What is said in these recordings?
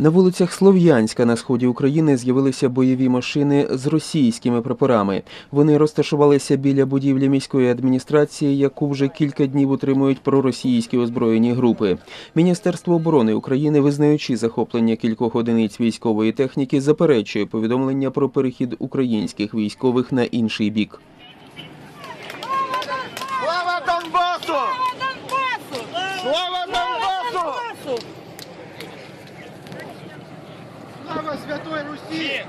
На вулицях Слов'янська на сході України з'явилися бойові машини з російськими прапорами. Вони розташувалися біля будівлі міської адміністрації, яку вже кілька днів утримують проросійські озброєні групи. Міністерство оборони України, визнаючи захоплення кількох одиниць військової техніки, заперечує повідомлення про перехід українських військових на інший бік. Слава Донбасу! Слава Донбасу! Слава Святой Руси!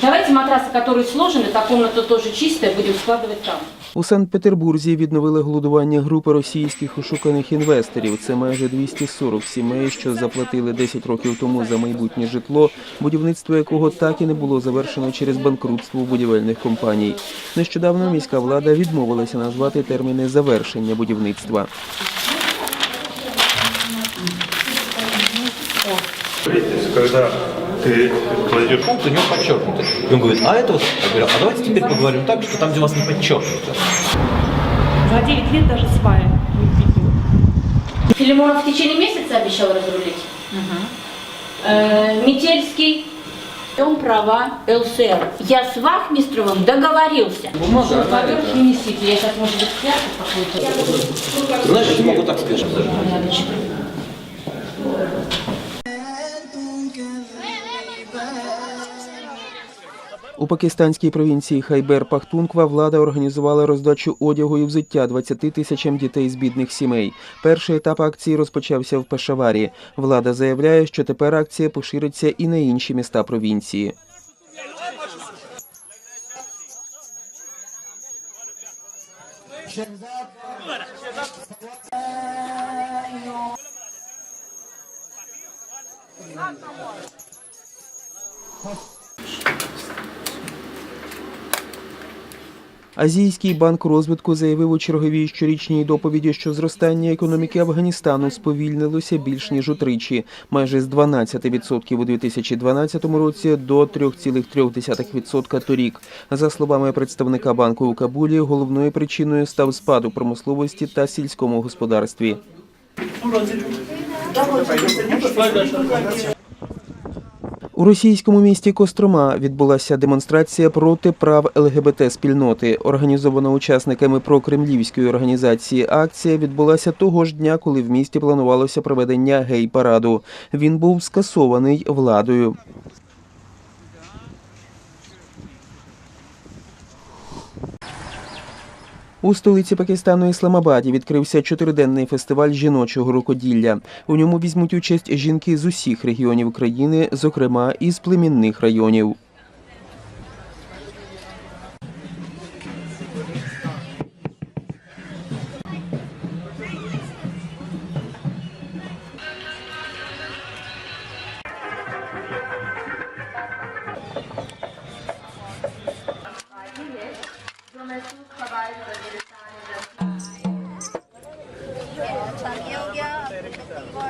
Давайте матрасы, которые сложены, та комната тоже чистая, будем складывать там. У Санкт-Петербурзі відновили голодування групи російських ошуканих інвесторів. Це майже 240 сімей, що заплатили 10 років тому за майбутнє житло, будівництво якого так і не було завершено через банкрутство будівельних компаній. Нещодавно міська влада відмовилася назвати терміни завершення будівництва. Когда ты кладешь пункт, у него подчеркнуто. И он говорит, а это вот, я говорю, а давайте теперь поговорим так, что там, где у вас не подчеркнуто. За 9 лет даже свая не видел. Филимонов в течение месяца обещал разрулить. Э, Метельский. Он права ЛСР. Я с Вахмистровым договорился. Бумагу поверх не несите. Я сейчас, может быть, спрятал какую-то. Знаешь, я могу так сказать. Пакистанській провінції Хайбер Пахтунква влада організувала роздачу одягу і взуття 20 тисячам дітей з бідних сімей. Перший етап акції розпочався в Пешаварі. Влада заявляє, що тепер акція пошириться і на інші міста провінції. Азійський банк розвитку заявив у черговій щорічній доповіді, що зростання економіки Афганістану сповільнилося більш ніж утричі, майже з 12% у 2012 році до 3,3% торік. За словами представника банку у Кабулі, головною причиною став спад у промисловості та сільському господарстві. У російському місті Кострома відбулася демонстрація проти прав ЛГБТ спільноти. Організована учасниками прокремлівської організації акція відбулася того ж дня, коли в місті планувалося проведення гей-параду. Він був скасований владою. У столиці Пакистану Ісламабаді відкрився чотириденний фестиваль жіночого рукоділля. У ньому візьмуть участь жінки з усіх регіонів країни, зокрема із племінних районів.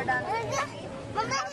妈妈